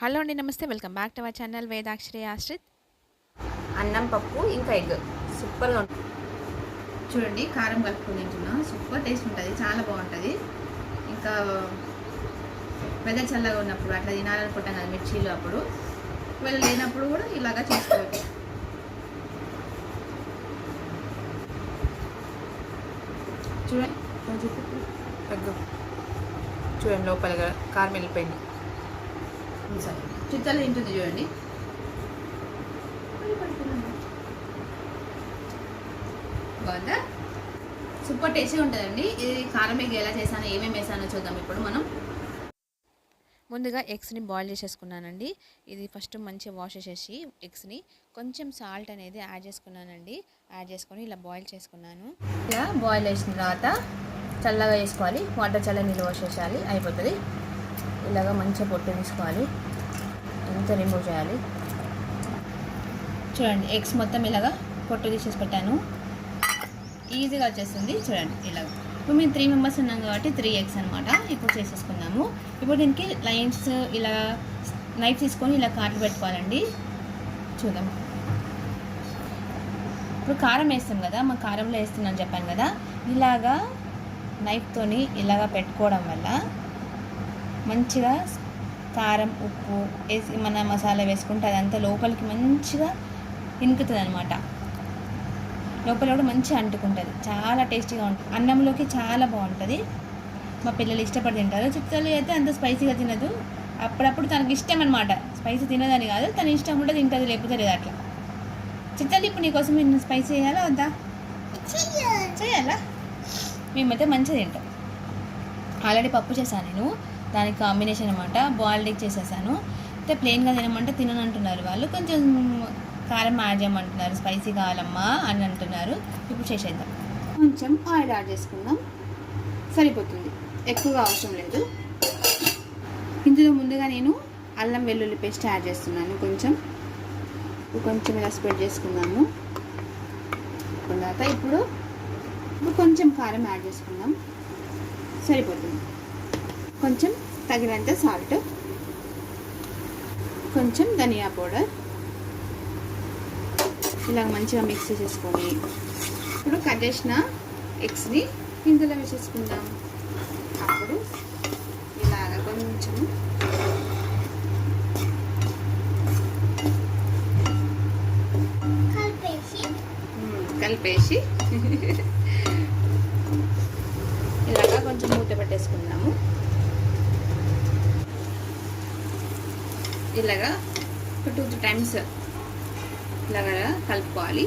Hello అండి నమస్తే. Welcome back to our channel Vedakshari Ashrith. అన్నం పప్పు ఇంకా ఎగ్. సూపర్గా ఉంటుంది చూడండి కారం కలుపుకొని తింటున్నాం. సూపర్ టేస్ట్ ఉంటుంది చాలా బాగుంటుంది. ఇంకా వెదర్ చల్లగా ఉన్నప్పుడు అట్లా తినాలనుకుంటాం కదా మిర్చీలు అప్పుడు. వీళ్ళు లేనప్పుడు కూడా ఇలాగా చేసుకోవచ్చు. చూడండి కొంచెం ఎగ్ చూడండి లోపల కారం వెళ్ళిపోయింది. సరే చిత్తలు తింటుంది చూడండి. బాగుందా? సూపర్ టేస్ట్గా ఉంటుందండి. ఇది కారం ఎగ్ ఎలా చేశానో ఏమేమి వేసానో చూద్దాం ఇప్పుడు మనం. ముందుగా ఎగ్స్ని బాయిల్ చేసేసుకున్నానండి. ఇది ఫస్ట్ మంచిగా వాష్ చేసేసి ఎగ్స్ని కొంచెం సాల్ట్ అనేది యాడ్ చేసుకున్నానండి. యాడ్ చేసుకొని ఇలా బాయిల్ చేసుకున్నాను. ఇలా బాయిల్ వేసిన తర్వాత చల్లగా వేసుకోవాలి. వాటర్ చల్ల నీళ్ళు పోసేసేయాలి అయిపోతుంది. ఇలాగ మంచిగా పొట్టు తీసుకోవాలి ఎంత రిమూవ్ చేయాలి? చూడండి ఎగ్స్ మొత్తం ఇలాగ పొట్టు తీసేసి పెట్టాను. ఈజీగా వచ్చేస్తుంది. చూడండి ఇలాగ. ఇప్పుడు మేము త్రీ మెంబర్స్ ఉన్నాం కాబట్టి త్రీ ఎగ్స్ అనమాట ఇప్పుడు చేసేసుకున్నాము ఇప్పుడు దీనికి లైన్స్ ఇలా నైఫ్ తీసుకొని ఇలా కాట్లు పెట్టుకోవాలండి. చూద్దాం. ఇప్పుడు కారం వేస్తాం కదా మా కారంలో వేస్తున్నాను చెప్పాను కదా. ఇలాగా నైఫ్తోని ఇలాగా పెట్టుకోవడం వల్ల మంచిగా కారం ఉప్పు వేసి మన మసాలా వేసుకుంటే అదంతా లోపలికి మంచిగా ఇనుకుతుంది అనమాట లోపల కూడా మంచిగా అంటుకుంటుంది. చాలా టేస్టీగా ఉంటుంది అన్నంలోకి చాలా బాగుంటుంది. మా పిల్లలు ఇష్టపడి తింటారు. చిత్తలు అయితే అంత స్పైసీగా తినదు. అప్పుడప్పుడు తనకి ఇష్టం అనమాట స్పైసీ తినదని కాదు తన ఇష్టం ఉంటే తింటుంది లేకపోతే లేదు అట్లా. చిత్తలు ఇప్పుడు నీకోసం నేను స్పైసీ చేయాలా వద్దా? చేయాలా మేమైతే మంచిగా తింటాం. ఆల్రెడీ పప్పు చేశాను నేను. దానికి కాంబినేషన్ అనమాట బాయిల్డ్ ఎగ్ చేసేసాను. అయితే ప్లెయిన్గా తినమంటే తినను అంటున్నారు వాళ్ళు. కొంచెం కారం యాడ్ చేయమంటున్నారు. స్పైసీ కావాలమ్మా అని అంటున్నారు. ఇప్పుడు చేసేద్దాం. కొంచెం ఆయిల్ యాడ్ చేసుకుందాం. సరిపోతుంది. ఎక్కువగా అవసరం లేదు. ఇందులో ముందుగా నేను అల్లం వెల్లుల్లి పేస్ట్ యాడ్ చేస్తున్నాను కొంచెం. కొంచెం ఇలా స్ప్రెడ్ చేసుకున్నాము తర్వాత ఇప్పుడు కొంచెం కారం యాడ్ చేసుకుందాం. సరిపోతుంది. కొంచెం తగినంత సాల్ట్ కొంచెం ధనియా పౌడర్. ఇలా మంచిగా మిక్స్ చేసేసుకొని ఇప్పుడు కట్ చేసిన ఎగ్స్ని ఇందులో వేసేసుకుందాం. అప్పుడు ఇలాగ కొంచెం కలిపేసి. ఇలాగా కొంచెం మూత పెట్టేసుకుందాము. ఇలాగా ఒక టూ త్రీ టైమ్స్ ఇలాగా కలుపుకోవాలి.